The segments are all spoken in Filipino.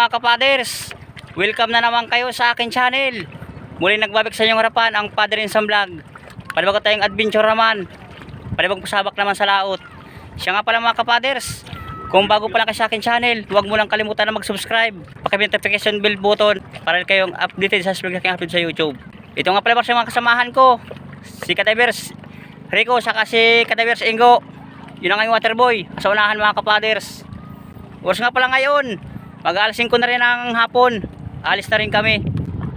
mga kapaders, welcome na naman kayo sa akin channel. Muli nagbabalik sa inyong harapan ang Padre Sam Vlog. Panibag tayong adventure naman. Panibag pasabak naman sa laot. Siya nga pala mga kapaders, kung bago pa lang kayo sa akin channel, huwag mo lang kalimutan na mag-subscribe. Paki-notification bell button para kayong updated sa vlog na upload sa YouTube. Ito nga pala sa mga kasamahan ko. Si Kadavers Rico, saka si Kadavers Ingo. Yun ang aking waterboy. Sa unahan mga kapaders. Oras nga pala ngayon. Mag alas 5 na rin ang hapon. Alis na rin kami.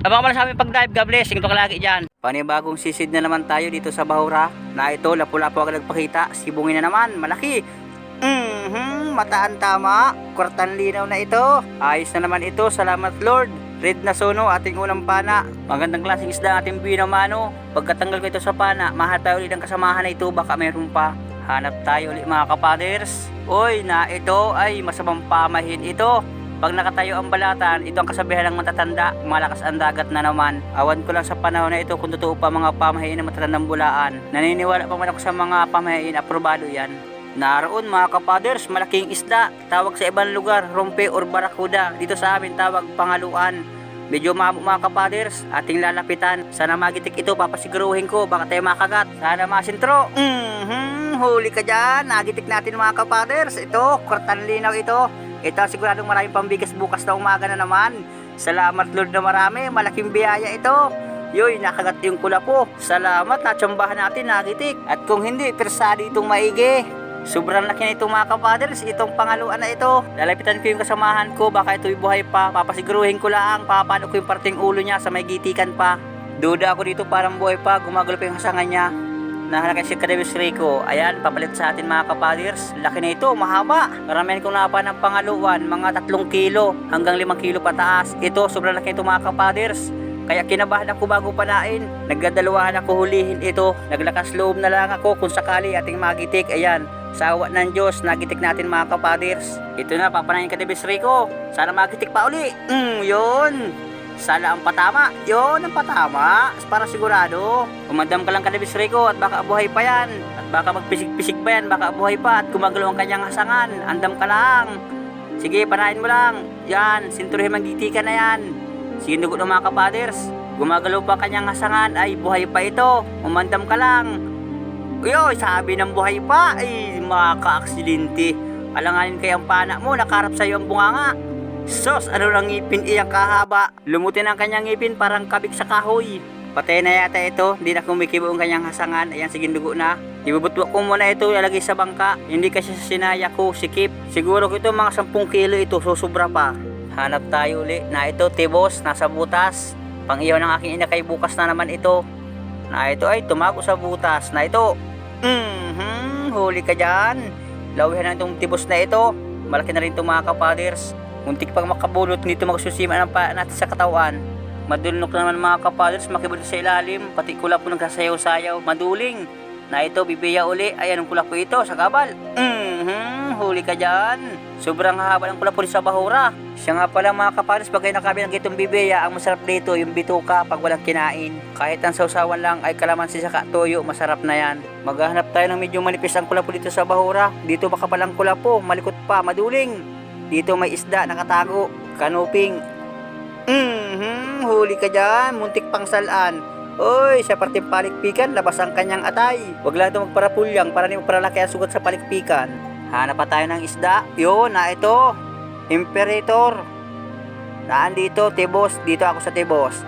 Abang pala sa aming pag-dive. God bless. Ito ka lagi dyan. Panibagong sisid na naman tayo dito sa Bahura. Na ito, lapu-lapu agad nagpakita. Sibungin na naman. Malaki. Mhm, mataan tama. Kurtan linaw na ito. Ayos na naman ito. Salamat Lord. Red na sono, ating unang pana. Magandang klaseng isda ating binamano. Pagkatanggal ko ito sa pana, mahal tayo ulit ang kasamahan na ito. Baka mayroon pa. Hanap tayo ulit mga kapaders. Uy, na ito ay masamang pamahin ito. Pag nakatayo ang balatan, ito ang kasabihan ng matatanda, malakas ang dagat na naman. Awan ko lang sa panahon na ito kung totoo pa mga pamahiin ng matatandang bulaan. Naniniwala pa man ako sa mga pamahiin, aprobado yan. Naroon mga kapaders, malaking isda. Tawag sa ibang lugar, rompe or barakuda. Dito sa amin tawag pangaluan. Medyo mabo mga kapaders, ating lalapitan. Sana magitik ito, papasiguruhin ko, baka tayo makagat. Sana masintro. Mhm, huli ka dyan. Nagitik natin mga kapaders. Ito, kurtan linaw ito. Ito siguradong maraming pambigas bukas na umaga na naman. Salamat Lord na marami, malaking biyaya ito. Yoy, nakagat yung kula po. Salamat, natsambahan natin, nagitik. At kung hindi, persado itong maigi. Sobrang laki na itong mga kapaders, itong pangaluan na ito. Lalapitan ko yung kasamahan ko, baka ito'y buhay pa. Papasiguruhin ko lang, papano ko yung parting ulo niya sa may gitikan pa. Duda ako dito parang buhay pa, gumagalo pa yung hasangan niya. Nahalakay si Kadewis Rico. Ayan, papalit sa atin mga kapaders. Laki na ito, mahaba. Karamihan kong napa ng pangaluan, mga 3 kilo hanggang 5 kilo pataas. Ito, sobrang laki ito mga kapaders. Kaya kinabahan ako bago panain. Nagdadalawahan ako hulihin ito. Naglakas loob na lang ako kung sakali ating magitik. Ayan, sa awa ng Diyos, nagitik natin mga kapaders. Ito na, papanayin ka Kadewis Rico. Sana magitik pa uli. Mm, yun. Sala ang patama. Yon ang patama. Para sigurado. Umandam ka lang kadabis Rico at baka buhay pa yan. At baka magpisig-pisig pa yan. Baka buhay pa at gumagalaw ang kanyang hasangan. Andam ka lang. Sige, panahin mo lang. Yan, sinturuhin magitikan na yan. Sige, dugo ng mga kapaders. Gumagalaw pa ang kanyang hasangan. Ay, buhay pa ito. Umandam ka lang. Uyo, sabi ng buhay pa. Ay, mga ka-aksidente. Alanganin kay ang pana mo. Nakarap sa'yo ang bunganga. Sos, ano lang ngipin iyang kahaba. Lumutin ang kanyang ngipin parang kabik sa kahoy. Patay na yata ito, hindi na kumikibo ang kanyang hasangan. Ayan, sige dugo na. Ibubutwa ko muna ito, ilalagay sa bangka. Hindi kasi sinaya ko, sikip. Siguro ko ito mga 10 kilo ito, susubra pa. Hanap tayo uli na ito, tibos, nasa butas. Pang iyaw ng aking ina kay bukas na naman ito. Na ito ay tumago sa butas. Na ito, mhm, huli ka dyan. Lawihan na itong tibos na ito. Malaki na rin itong mga kapaders. Muntik pang makabulot nito magsusima ng paa natin sa katawan. Madulnok naman mga kapaders, makibulot sa ilalim, pati kulap po nagsasayaw-sayaw, maduling. Na ito, bibiya uli, ay anong kulap po ito, sa kabal. Mhm, huli ka dyan. Sobrang haba ng kulap po sa bahura. Siya nga pala mga kapaders, pag kayo nakabi ng itong bibiya, ang masarap dito, yung bituka pag walang kinain. Kahit ang sausawan lang ay kalamansi sa toyo, masarap na yan. Maghahanap tayo ng medyo manipis ang kulap po dito sa bahura. Dito baka palang kulap po, malikot pa, maduling. Dito may isda nakatago, kanuping. Mhm, huli ka dyan, muntik pang salaan. Oy, sa parteng palikpikan, labas ang kanyang atay. Huwag lang ito magparapulyang para di magparalaki ang sugat sa palikpikan. Hanap pa tayo ng isda. Yun, na ito. Imperator. Naan dito, tibos. Dito ako sa tibos.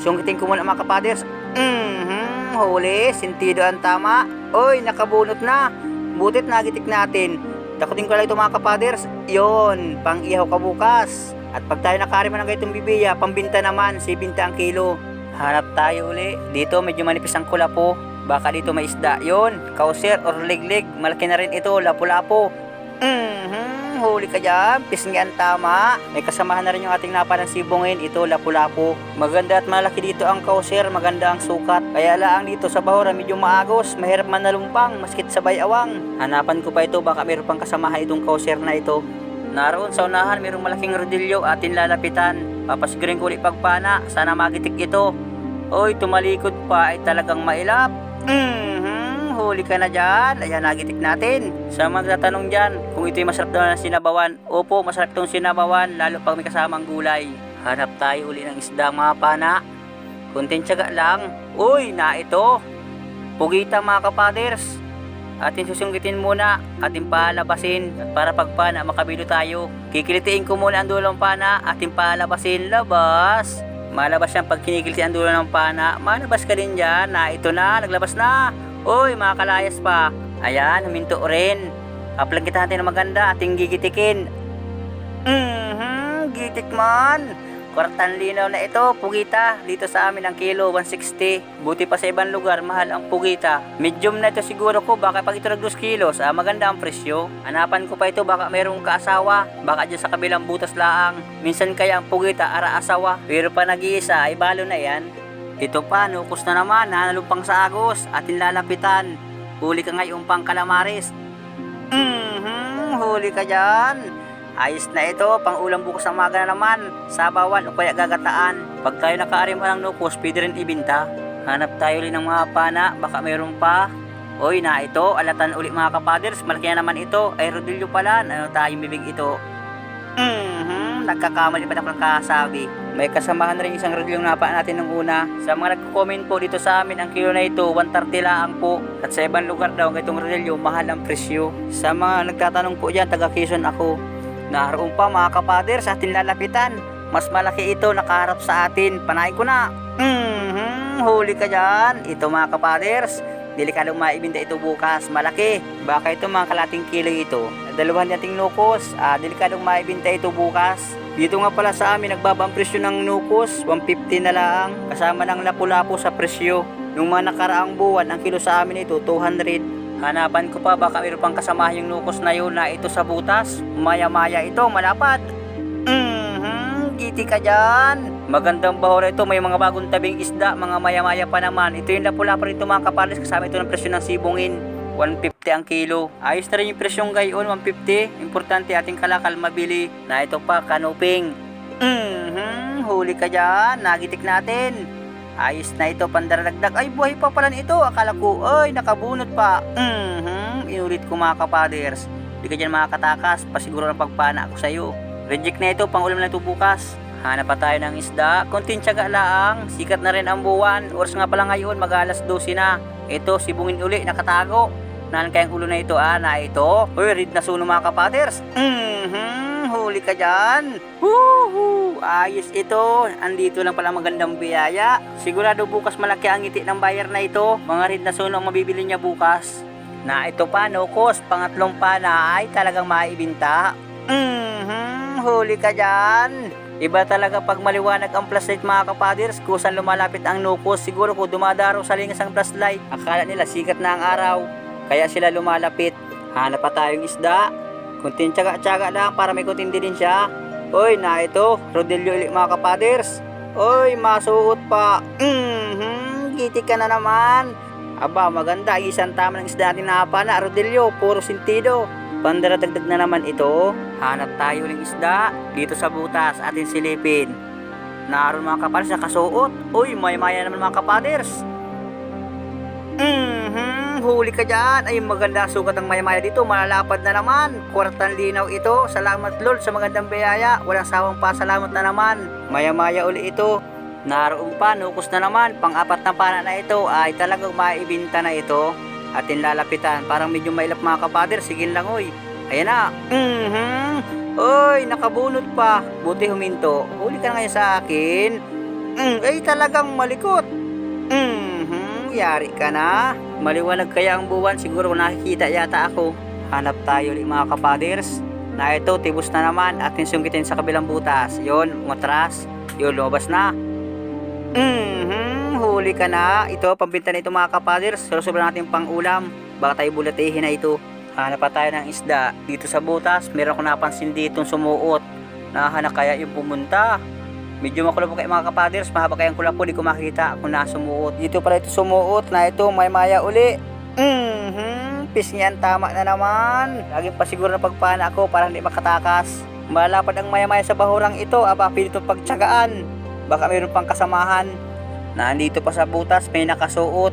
Sungkitin ko muna mga kapaders. Mhm, huli. Sintido ang tama. Oy, nakabunot na. Butit nagitik natin. Takutin ko lang ito mga kapaders. Yon, pang ihaw ka bukas. At pag tayo nakarima ng ganitong bibiya, pambinta naman, 70 ang kilo. Hanap tayo uli. Dito medyo manipis ang kulapo. Baka dito may isda. Yon, kauser or liglig. Malaki na rin ito, lapu-lapo. Mhm, huli ka dyan. Pisngi ang tama. May kasamahan na rin yung ating napa ng sibungin. Ito, lapu-lapo. Maganda at malaki dito ang kauser. Maganda ang sukat. Kaya laang dito sa bahura medyo maagos. Mahirap man nalumpang. Maskit sabay awang. Hanapan ko pa ito. Baka mayroon pang kasamahan itong kauser na ito. Naroon sa unahan, mayroong malaking rodilyo atin lalapitan. Papasigurin ko ulit pagpana. Sana magitik ito. Oy, tumalikod pa ay talagang mailap. Mhm, huli ka na dyan. Ayan, nagitik natin. Sa mga tatanong dyan, kung ito'y masarap daw na sinabawan. Opo, masarap itong sinabawan, lalo pag may kasamang gulay. Hanap tayo uli ng isda mga pana. Kunting tiyaga lang. Uy, na ito. Pugita mga kapaders. Atin susunggitin muna, ating palabasin para pagpana makabilo tayo. Kikilitiin ko muna ang dulong pana, ating palabasin, labas. Malabas yan pag kinikiliti ang dulo ng pana. Malabas ka din dyan na ito na, naglabas na. Uy, mga kalayas pa. Ayan, huminto rin. Kaplag kita natin na maganda, ating gigitikin. Mhm, gitik man. Kwartan linaw na ito, pugita. Dito sa amin ang kilo, 160. Buti pa sa ibang lugar, mahal ang pugita. Medium na ito siguro ko, baka pag ito nag 2 kilos, ah, maganda ang presyo. Hanapan ko pa ito, baka mayroong kaasawa. Baka dyan sa kabilang butas laang. Minsan kaya ang pugita, ara asawa. Pero pa nag-iisa, ay balo na yan. Ito pa, nukos na naman, nanalupang sa agos, atin lalapitan. Huli ka ngayon pang kalamaris. Mhm, huli ka dyan. Ayos na ito, pang ulam bukas ng maga na naman, sabawan o kaya gagataan. Pag tayo nakaarim ng nukos, pwede rin ibinta. Hanap tayo rin ng mga pana, baka mayroon pa. Oy na ito, alatan uli mga kapaders, malaki na naman ito. Ay rodilyo pala, ano tayong bibig ito. Mhm, nagkakamali pa na kasabi. May kasamahan rin isang rodilyong napa natin nung una. Sa mga nagko-comment po dito sa amin, ang kilo na ito, 130 lang po. At sa ibang lugar daw, itong rodilyo, mahal ang presyo. Sa mga nagtatanong po dyan, taga Quezon ako. Naroon pa mga kapader sa ating lalapitan. Mas malaki ito nakaharap sa atin. Panay ko na. Mhm, huli ka dyan. Ito mga kapaders. Delikadong maibinda ito bukas. Malaki. Baka ito mga kalating kilo ito. Dalawan nating nukos. Ah, delikadong maibinta ito bukas. Dito nga pala sa amin nagbaba ang presyo ng nukos. 150 na lang. Kasama ng lapu-lapu sa presyo. Nung mga nakaraang buwan, ang kilo sa amin ito 200. Hanapan ko pa baka mayroon pang kasama yung nukos na yun na ito sa butas. Maya-maya ito, malapad. Mhm, giti ka dyan. Magandang bahura ito, may mga bagong tabing isda, mga maya-maya pa naman. Ito yung lapula pa rito mga kapalis, kasama ito ng presyo ng sibungin. 150 ang kilo. Ayos na rin yung presyong gayon, 150. Importante ating kalakal mabili. Na ito pa, kanuping. Mhm, huli ka dyan. Nagitik natin. Ayos na ito, pandaragdag. Ay, buhay pa pala nito. Akala ko, ay, nakabunot pa. Mhm, inulit ko mga kapaders. Di ka dyan makakatakas. Pasiguro ng pagpana ako sa'yo. Reject na ito, pang ulam na ito bukas. Hanap pa tayo ng isda. Konting tiyaga laang. Sikat na rin ang buwan. Oras nga pala ngayon, mag alas 12 na. Ito, sibungin uli, nakatago. Naan kayang ulo na ito, ah, na ito. Uy, read na suno mga kapaders. Mhm, huli ka dyan. Woohoo! Ayos ito. Andito lang pala magandang biyaya. Sigurado bukas malaki ang ngiti ng buyer na ito. Mga read na suno ang mabibili niya bukas. Na ito pa, no cost. Pangatlong pa na ay talagang maibinta. Mhm, huli ka dyan. Iba talaga pag maliwanag ang flashlight mga kapaders, kusan lumalapit ang nukos. Siguro kung dumadaro sa lingas ang flashlight, akala nila sikat na ang araw. Kaya sila lumalapit. Hanap pa tayong isda. Kunting tsaga-tsaga lang para may kunting din siya. Oy, na ito. Rodelio ulit mga kapaders. Oy, masuot pa. Mhm, giti ka na naman. Aba, maganda. Isang tama ng isda natin na na Rodelio. Puro sintido. Pandaradagdag na naman ito. Hanap tayo ng isda. Dito sa butas, atin silipin. Naroon mga kapaders na kasuot. Uy, may maya naman mga kapaders. Mhm, huli ka dyan. Ay, maganda sukat ng maya-maya dito. Malalapad na naman. Kwartang linaw ito. Salamat Lord sa magandang biyaya. Walang sawang pasalamat na naman. Maya-maya uli ito. Naroon pa, nukos na naman. Pang-apat na pana na ito ay talagang maibinta na ito. Atin lalapitan. Parang medyo mailap mga kapader. Sige lang, oy. Ayan na. Mhm. Oy, nakabunot pa. Buti huminto. Huli ka na ngayon sa akin. Mm, ay, talagang malikot. Mhm, yari ka na. Maliwanag kaya ang buwan, siguro nakikita yata ako. Hanap tayo ulit mga kapaders. Na ito, tibos na naman at sungkitin sa kabilang butas. Yon, matras. Yon, lumabas na. Mhm, huli ka na. Ito, pambinta na ito mga kapaders. Sobrang natin pang ulam. Baka tayo bulatihin na ito. Hanap pa tayo ng isda. Dito sa butas, meron ko napansin ditong sumuot. Nahanap kaya yung pumunta. Medyo makulo po kayo mga kapaders, mahaba kayang kula po, di ko makita kung nasumuot. Dito pala ito sumuot na ito, may maya uli. Mhm, pisnyan, tama na naman. Laging pa siguro na pagpana ako para hindi makatakas. Malapad ang maya-maya sa bahurang ito, aba, pinito pagtsagaan. Baka mayroon pang kasamahan. Nandito pa sa butas, may nakasuot.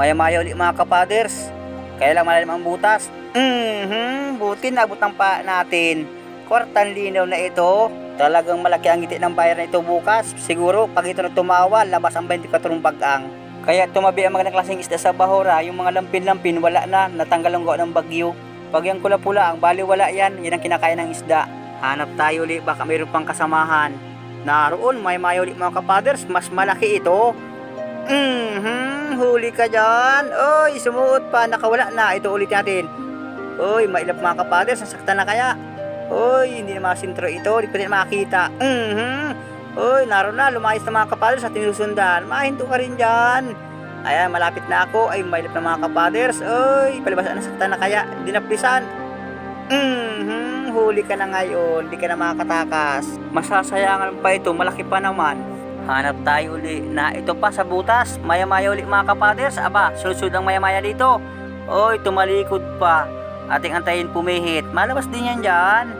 Maya-maya ulit mga kapaders. Kaya lang malalim ang butas. Mhm, buti nabot ng pa natin. Kwartan linaw na ito. Talagang malaki ang ngiti ng bayar na ito bukas. Siguro pag ito na tumawa, labas ang 24 bagang. Kaya tumabi ang mga klaseng isda sa bahura, yung mga lampin-lampin wala na, natanggal ang gawa ng bagyo. Pag yung pula-pula, ang baliwala yan, yan ang kinakain ng isda. Hanap tayo ulit, baka mayroon pang kasamahan. Naroon, may mayo ulit mga kapaders, mas malaki ito. Mhm, huli ka dyan. Oy, sumuot pa, nakawala na. Ito ulit natin. Oy, mailap mga kapaders, nasaktan na kaya. Oy, hindi na makasintro ito, hindi pa din makakita. Mhm. Oy, naroon na, lumayas na mga kapaders sa tinusundan. Mahinto ka rin dyan. Ayan, malapit na ako. Ay, mailap na mga kapaders. Oy, palibas na nasaktan na kaya. Dinaplisan. Mhm, huli ka na ngayon, hindi ka na makakatakas. Masasayangan pa ito, malaki pa naman. Hanap tayo uli na ito pa sa butas. Maya-maya uli mga kapaders. Aba, sunod-sunod ang maya-maya dito. Oy, tumalikod pa. Ating antayin pumihit. Malabas din yan dyan.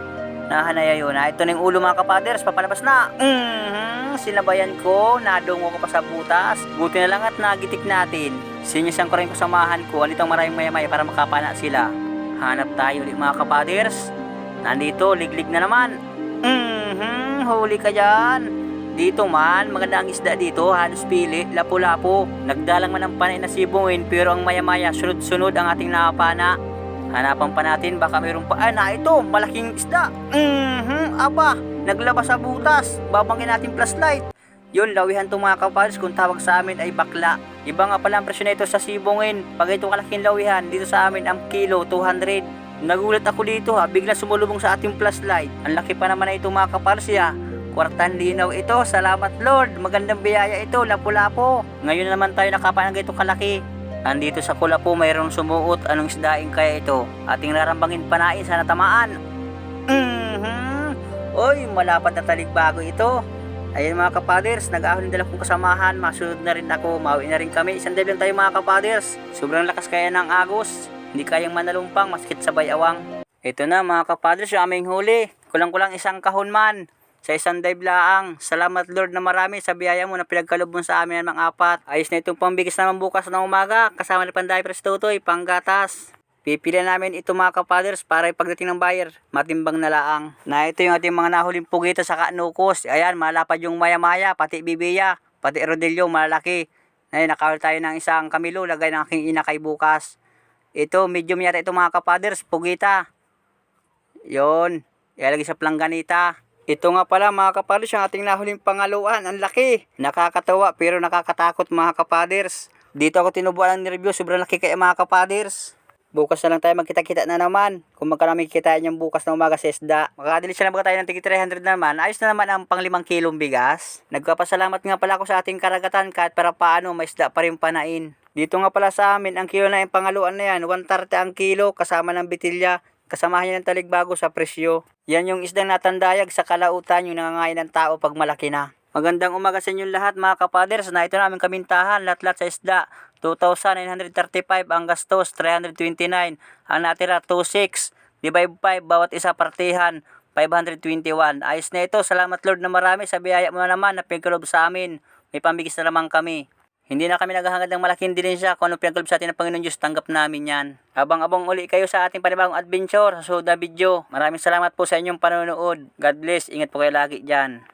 Nahanaya yun. Ha? Ito na yung ulo mga kapaders. Papalabas na. Mhm, sinabayan ko. Nadungo ko pa sa butas. Buti na lang at nagitik natin. Sinyasan ko rin kasamahan ko. Anitong maraming maya-maya para makapana sila. Hanap tayo ulit mga kapaders. Nandito, liglig na naman. Mhm, huli ka dyan. Dito man, maganda ang isda dito, halos pili, lapu-lapo. Nagdalang man ang panay na sibungin, pero ang maya-maya, sunod-sunod ang ating nakapana. Hanapan pa natin, baka mayroon pa. Ah, na ito, malaking isda. Mhm, aba, naglabas sa butas. Babangin natin flashlight. Yun, lawihan itong mga kapalos kung tawag sa amin ay bakla. Iba nga pala ang presyo nito sa sibungin. Pag ito kalaking lawihan, dito sa amin ang kilo, 200. Nagulat ako dito ha, bigla sumulubong sa ating flashlight. Ang laki pa naman na ito mga kapalos ya. Kwartan linaw ito, salamat Lord. Magandang biyaya ito, lapu-lapo. Ngayon naman tayo nakapanag ito kalaki. Andito sa Kulapo mayroong sumuot anong isdaing kaya ito. Ating rarambangin panain sa natamaan. Mhm. Oy, malapad na taligbago ito. Ayun mga kapaders, nag-ahon din kong kasamahan, masunod na rin ako, mauwi na rin kami. Isang lang tayo mga kapaders. Sobrang lakas kaya ng agos. Hindi kayang manalumpang, maskit sabay awang. Ito na mga kapaders, yung aming huli. Kulang-kulang isang kahon man sa isang dive laang. Salamat Lord na marami sa biyaya mo na pinagkalob mo sa amin ang mga apat. Ayos na itong pambigis naman bukas ng umaga. Kasama ni Panday Prestotoy, panggatas. Pipili namin ito mga kapaders para pagdating ng buyer, matimbang na laang. Na ito yung ating mga nahuling pugito sa kanukos. Ayan, malapad yung maya-maya, pati bibiya, pati rodilyo, malaki. Ngayon, nakawal tayo ng isang kamilo, lagay ng aking ina kay bukas. Ito, medium yata ito mga kapaders, pugita. Yon, ilalagay sa plangganita. Ito nga pala mga kapaders, yung ating nahuling pangaluan. Ang laki. Nakakatawa pero nakakatakot mga kapaders. Dito ako tinubuan ng review. Sobrang laki kaya mga kapaders. Bukas na lang tayo magkita-kita na naman. Kung magkano may kitain yung bukas ng umaga sa isda. Makakadili siya na ba tayo ng tigi 300 naman. Ayos na naman ang pang 5 kilong bigas. Nagpapasalamat nga pala ako sa ating karagatan kahit para paano may isda pa rin panain. Dito nga pala sa amin, ang kilo na yung pangaluan na yan, 130 ang kilo kasama ng bitilya. Kasamahan niya ng taligbago sa presyo. Yan yung isdang natandayag sa kalautan yung nangangain ng tao pag malaki na. Magandang umaga sa inyong lahat mga kapaders na ito na aming kamintahan lahat-lahat sa isda. 2,935 ang gastos, 329. Ang natira 26. Divide 5 bawat isa partihan. 521. Ayos na ito. Salamat Lord na marami sa biyaya mo na naman na pinagkalob sa amin. May pambigis na naman kami. Hindi na kami naghahangad ng malaking dilensya kung ano pinagkalob sa atin ng Panginoon Diyos, tanggap namin yan. Abang-abang uli kayo sa ating panibagong adventure sa Soda Video. Maraming salamat po sa inyong panonood. God bless. Ingat po kayo lagi dyan.